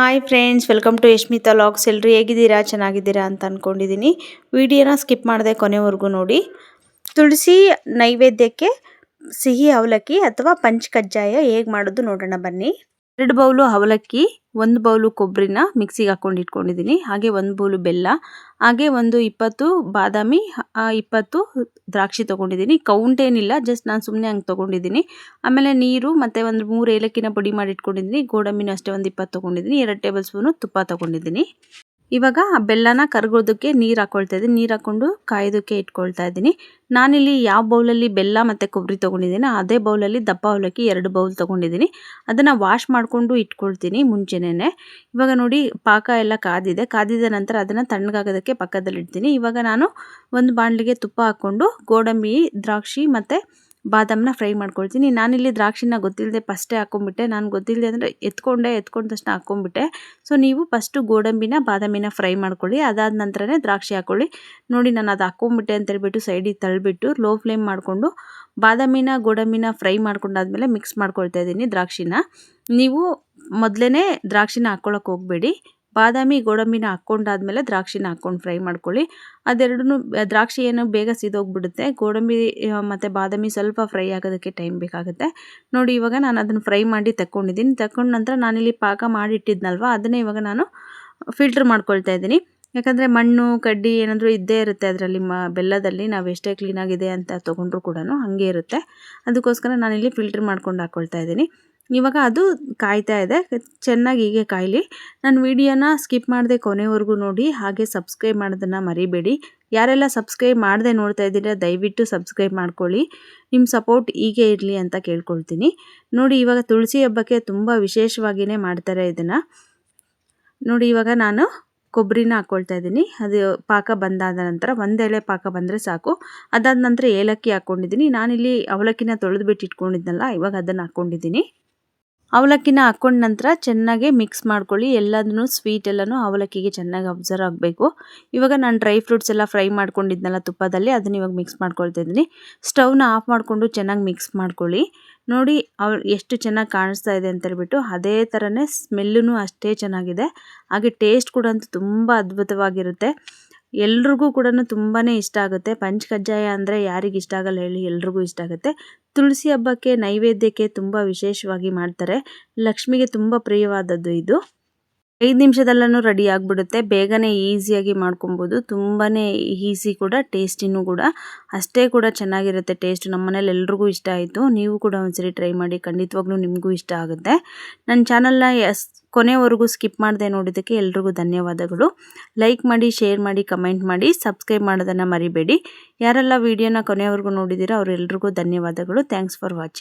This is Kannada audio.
Hi friends welcome to Yashmitha vlogs ಎಲ್ಲರೂ ಹೇಗಿದ್ದೀರಾ? ಚೆನ್ನಾಗಿದ್ದೀರಾ ಅಂತ ಅಂದ್ಕೊಂಡಿದ್ದೀನಿ ವಿಡಿಯೋನ ಸ್ಕಿಪ್ ಮಾಡದೆ ಕೊನೆವರೆಗೂ ನೋಡಿ. ತುಳಸಿ ನೈವೇದ್ಯಕ್ಕೆ ಸಿಹಿ ಅವಲಕ್ಕಿ ಅಥವಾ ಪಂಚ್ ಕಜ್ಜಾಯ ಹೇಗೆ ಮಾಡೋದು ನೋಡೋಣ ಬನ್ನಿ. ಎರಡು ಬೌಲು ಅವಲಕ್ಕಿ, ಒಂದು ಬೌಲು ಕೊಬ್ಬರಿನ ಮಿಕ್ಸಿಗೆ ಹಾಕೊಂಡು ಇಟ್ಕೊಂಡಿದ್ದೀನಿ. ಹಾಗೆ ಒಂದು ಬೌಲು ಬೆಲ್ಲ, ಹಾಗೆ ಒಂದು ಇಪ್ಪತ್ತು ಬಾದಾಮಿ ಇಪ್ಪತ್ತು ದ್ರಾಕ್ಷಿ ತೊಗೊಂಡಿದ್ದೀನಿ. ಕೌಂಟ್ ಏನಿಲ್ಲ ಜಸ್ಟ್ ನಾನು ಸುಮ್ಮನೆ ಹಂಗೆ ತೊಗೊಂಡಿದ್ದೀನಿ. ಆಮೇಲೆ ನೀರು ಮತ್ತು ಒಂದು ಮೂರು ಏಲಕ್ಕಿನ ಪುಡಿ ಮಾಡಿ ಇಟ್ಕೊಂಡಿದ್ದೀನಿ. ಗೋಡಂಬಿನೂ ಅಷ್ಟೇ ಒಂದು ಇಪ್ಪತ್ತು ತೊಗೊಂಡಿದ್ದೀನಿ. ಎರಡು ಟೇಬಲ್ ಸ್ಪೂನು ತುಪ್ಪ ತೊಗೊಂಡಿದ್ದೀನಿ. ಇವಾಗ ಬೆಲ್ಲನ ಕರಗೋದಕ್ಕೆ ನೀರು ಹಾಕ್ಕೊಳ್ತಾ ಇದ್ದೀನಿ. ನೀರು ಹಾಕ್ಕೊಂಡು ಕಾಯೋದಕ್ಕೆ ಇಟ್ಕೊಳ್ತಾ ಇದ್ದೀನಿ. ನಾನಿಲ್ಲಿ ಯಾವ ಬೌಲಲ್ಲಿ ಬೆಲ್ಲ ಮತ್ತು ಕೊಬ್ಬರಿ ತೊಗೊಂಡಿದ್ದೀನಿ ಅದೇ ಬೌಲಲ್ಲಿ ದಪ್ಪ ಅವಲಕ್ಕಿ ಎರಡು ಬೌಲ್ ತೊಗೊಂಡಿದ್ದೀನಿ. ಅದನ್ನು ವಾಶ್ ಮಾಡಿಕೊಂಡು ಇಟ್ಕೊಳ್ತೀನಿ ಮುಂಚೆನೇ ಇವಾಗ ನೋಡಿ ಪಾಕ ಎಲ್ಲ ಕಾದಿದೆ. ಕಾದಿದ ನಂತರ ಅದನ್ನು ತಣ್ಣಗಾಗೋದಕ್ಕೆ ಪಕ್ಕದಲ್ಲಿ ಇಡ್ತೀನಿ ಇವಾಗ ನಾನು ಒಂದು ಬಾಣಲಿಗೆ ತುಪ್ಪ ಹಾಕ್ಕೊಂಡು ಗೋಡಂಬಿ, ದ್ರಾಕ್ಷಿ ಮತ್ತು ಬಾದಾಮನ್ನ ಫ್ರೈ ಮಾಡ್ಕೊಳ್ತೀನಿ. ನಾನಿಲ್ಲಿ ದ್ರಾಕ್ಷಿನ ಗೊತ್ತಿಲ್ಲದೆ ಫಸ್ಟೇ ಹಾಕ್ಕೊಂಬಿಟ್ಟೆ ನಾನು ಗೊತ್ತಿಲ್ಲದೆ ಅಂದರೆ ಎತ್ಕೊಂಡೆ, ಎತ್ಕೊಂಡ ತಕ್ಷಣ ಹಾಕ್ಕೊಂಬಿಟ್ಟೆ ಸೊ ನೀವು ಫಸ್ಟು ಗೋಡಂಬಿನ, ಬಾದಾಮಿನ ಫ್ರೈ ಮಾಡ್ಕೊಳ್ಳಿ. ಅದಾದ ನಂತರನೇ ದ್ರಾಕ್ಷಿ ಹಾಕ್ಕೊಳ್ಳಿ ನೋಡಿ, ನಾನು ಅದು ಹಾಕ್ಕೊಂಬಿಟ್ಟೆ ಅಂತೇಳ್ಬಿಟ್ಟು ಸೈಡಿಗೆ ತಳ್ಳಿಬಿಟ್ಟು ಲೋ ಫ್ಲೇಮ್ ಮಾಡಿಕೊಂಡು ಬಾದಾಮಿನ, ಗೋಡಂಬಿನ ಫ್ರೈ ಮಾಡ್ಕೊಂಡಾದ್ಮೇಲೆ ಮಿಕ್ಸ್ ಮಾಡ್ಕೊಳ್ತಾ ಇದ್ದೀನಿ ದ್ರಾಕ್ಷಿನ. ನೀವು ಮೊದಲೇ ದ್ರಾಕ್ಷಿನ ಹಾಕ್ಕೊಳಕ್ಕೆ ಹೋಗಬೇಡಿ. ಬಾದಾಮಿ ಗೋಡಂಬಿನ ಹಾಕ್ಕೊಂಡಾದ್ಮೇಲೆ ದ್ರಾಕ್ಷಿನ ಹಾಕ್ಕೊಂಡು ಫ್ರೈ ಮಾಡ್ಕೊಳ್ಳಿ. ಅದೆರಡೂ ದ್ರಾಕ್ಷಿ ಏನು ಬೇಗ ಸಿದೋಗ್ಬಿಡುತ್ತೆ. ಗೋಡಂಬಿ ಮತ್ತು ಬಾದಾಮಿ ಸ್ವಲ್ಪ ಫ್ರೈ ಆಗೋದಕ್ಕೆ ಟೈಮ್ ಬೇಕಾಗುತ್ತೆ. ನೋಡಿ, ಇವಾಗ ನಾನು ಅದನ್ನು ಫ್ರೈ ಮಾಡಿ ತಗೊಂಡಿದ್ದೀನಿ ತಗೊಂಡ ನಂತರ ನಾನಿಲ್ಲಿ ಪಾಕ ಮಾಡಿಟ್ಟಿದ್ನಲ್ವ, ಅದನ್ನೇ ಇವಾಗ ನಾನು ಫಿಲ್ಟ್ರ್ ಮಾಡ್ಕೊಳ್ತಾ ಇದ್ದೀನಿ. ಯಾಕಂದರೆ ಮಣ್ಣು, ಕಡ್ಡಿ ಏನಾದರೂ ಇದ್ದೇ ಇರುತ್ತೆ ಅದರಲ್ಲಿ, ಮ, ಬೆಲ್ಲದಲ್ಲಿ, ನಾವು ಎಷ್ಟೇ ಕ್ಲೀನಾಗಿದೆ ಅಂತ ತೊಗೊಂಡ್ರೂ ಕೂಡ ಹಾಗೆ ಇರುತ್ತೆ. ಅದಕ್ಕೋಸ್ಕರ ನಾನಿಲ್ಲಿ ಫಿಲ್ಟ್ರ್ ಮಾಡ್ಕೊಂಡು ಹಾಕ್ಕೊಳ್ತಾ ಇದ್ದೀನಿ. ಇವಾಗ ಅದು ಕಾಯ್ತಾ ಇದೆ. ಚೆನ್ನಾಗಿ ಹೀಗೆ ಕಾಯಲಿ. ನನ್ನ ವಿಡಿಯೋನ ಸ್ಕಿಪ್ ಮಾಡದೆ ಕೊನೆವರೆಗೂ ನೋಡಿ, ಹಾಗೆ ಸಬ್ಸ್ಕ್ರೈಬ್ ಮಾಡೋದನ್ನು ಮರಿಬೇಡಿ. ಯಾರೆಲ್ಲ ಸಬ್ಸ್ಕ್ರೈಬ್ ಮಾಡದೆ ನೋಡ್ತಾ ಇದ್ದೀರಾ, ದಯವಿಟ್ಟು ಸಬ್ಸ್ಕ್ರೈಬ್ ಮಾಡ್ಕೊಳ್ಳಿ. ನಿಮ್ಮ ಸಪೋರ್ಟ್ ಹೀಗೆ ಇರಲಿ ಅಂತ ಕೇಳ್ಕೊಳ್ತೀನಿ. ನೋಡಿ, ಇವಾಗ ತುಳಸಿ ಹಬ್ಬಕ್ಕೆ ತುಂಬ ವಿಶೇಷವಾಗಿಯೇ ಮಾಡ್ತಾರೆ ಇದನ್ನು. ನೋಡಿ, ಇವಾಗ ನಾನು ಕೊಬ್ಬರಿನ ಹಾಕ್ಕೊಳ್ತಾ ಇದ್ದೀನಿ. ಅದು ಪಾಕ ಬಂದಾದ ನಂತರ ಒಂದೆಳೆ ಪಾಕ ಬಂದರೆ ಸಾಕು. ಅದಾದ ನಂತರ ಏಲಕ್ಕಿ ಹಾಕ್ಕೊಂಡಿದ್ದೀನಿ ನಾನಿಲ್ಲಿ ಅವಲಕ್ಕಿನ ತೊಳೆದು ಬಿಟ್ಟು ಇಟ್ಕೊಂಡಿದ್ನಲ್ಲ ಇವಾಗ ಅದನ್ನು ಹಾಕ್ಕೊಂಡಿದ್ದೀನಿ ಅವಲಕ್ಕಿನ ಹಾಕ್ಕೊಂಡ ನಂತರ ಚೆನ್ನಾಗಿ ಮಿಕ್ಸ್ ಮಾಡ್ಕೊಳ್ಳಿ. ಎಲ್ಲದನ್ನು ಸ್ವೀಟ್ ಎಲ್ಲನೂ ಅವಲಕ್ಕಿಗೆ ಚೆನ್ನಾಗಿ ಅಬ್ಸರ್ವ್ ಆಗಬೇಕು. ಇವಾಗ ನಾನು ಡ್ರೈ ಫ್ರೂಟ್ಸ್ ಎಲ್ಲ ಫ್ರೈ ಮಾಡ್ಕೊಂಡಿದ್ನಲ್ಲ ತುಪ್ಪದಲ್ಲಿ, ಅದನ್ನ ಇವಾಗ ಮಿಕ್ಸ್ ಮಾಡ್ಕೊಳ್ತಾ ಇದ್ದೀನಿ. ಸ್ಟವ್ನ ಆಫ್ ಮಾಡಿಕೊಂಡು ಚೆನ್ನಾಗಿ ಮಿಕ್ಸ್ ಮಾಡ್ಕೊಳ್ಳಿ. ನೋಡಿ ಅವ್ ಎಷ್ಟು ಚೆನ್ನಾಗಿ ಕಾಣಿಸ್ತಾ ಇದೆ ಅಂತ ಹೇಳ್ಬಿಟ್ಟು ಅದೇ ಥರನೇ ಸ್ಮೆಲ್ಲೂ ಅಷ್ಟೇ ಚೆನ್ನಾಗಿದೆ. ಹಾಗೆ ಟೇಸ್ಟ್ ಕೂಡ ಅಂತೂ ತುಂಬ ಅದ್ಭುತವಾಗಿರುತ್ತೆ. ಎಲ್ರಿಗೂ ಕೂಡ ತುಂಬಾ ಇಷ್ಟ ಆಗುತ್ತೆ. ಪಂಚಕಜ್ಜಾಯ ಅಂದರೆ ಯಾರಿಗೆ ಇಷ್ಟ ಆಗಲ್ಲ ಹೇಳಿ ಎಲ್ರಿಗೂ ಇಷ್ಟ ಆಗುತ್ತೆ. ತುಳಸಿ ಹಬ್ಬಕ್ಕೆ ನೈವೇದ್ಯಕ್ಕೆ ತುಂಬ ವಿಶೇಷವಾಗಿ ಮಾಡ್ತಾರೆ. ಲಕ್ಷ್ಮಿಗೆ ತುಂಬ ಪ್ರಿಯವಾದದ್ದು ಇದು. ಐದು ನಿಮಿಷದಲ್ಲೂ ರೆಡಿ ಆಗಿಬಿಡುತ್ತೆ. ಬೇಗನೆ ಈಸಿಯಾಗಿ ಮಾಡ್ಕೊಬೋದು. ತುಂಬಾ ಈಸಿ ಕೂಡ, ಟೇಸ್ಟಿನೂ ಕೂಡ. ಅಷ್ಟೇ ಕೂಡ ಚೆನ್ನಾಗಿರುತ್ತೆ ಟೇಸ್ಟ್. ನಮ್ಮ ಮನೇಲಿ ಎಲ್ರಿಗೂ ಇಷ್ಟ ಆಯಿತು. ನೀವು ಕೂಡ ಒಂದ್ಸರಿ ಟ್ರೈ ಮಾಡಿ. ಖಂಡಿತವಾಗ್ಲೂ ನಿಮಗೂ ಇಷ್ಟ ಆಗುತ್ತೆ. ನನ್ನ ಚಾನಲ್ನ ಎಸ್ ಕೊನೆವರೆಗೂ ಸ್ಕಿಪ್ ಮಾಡದೆ ನೋಡಿದ್ದಕ್ಕೆ ಎಲ್ರಿಗೂ ಧನ್ಯವಾದಗಳು. ಲೈಕ್ ಮಾಡಿ, ಶೇರ್ ಮಾಡಿ, ಕಮೆಂಟ್ ಮಾಡಿ, ಸಬ್ಸ್ಕ್ರೈಬ್ ಮಾಡೋದನ್ನು ಮರಿಬೇಡಿ. ಯಾರೆಲ್ಲ ವೀಡಿಯೋನ ಕೊನೆವರೆಗೂ ನೋಡಿದ್ದೀರೋ ಅವರೆಲ್ರಿಗೂ ಧನ್ಯವಾದಗಳು. Thanks for watching.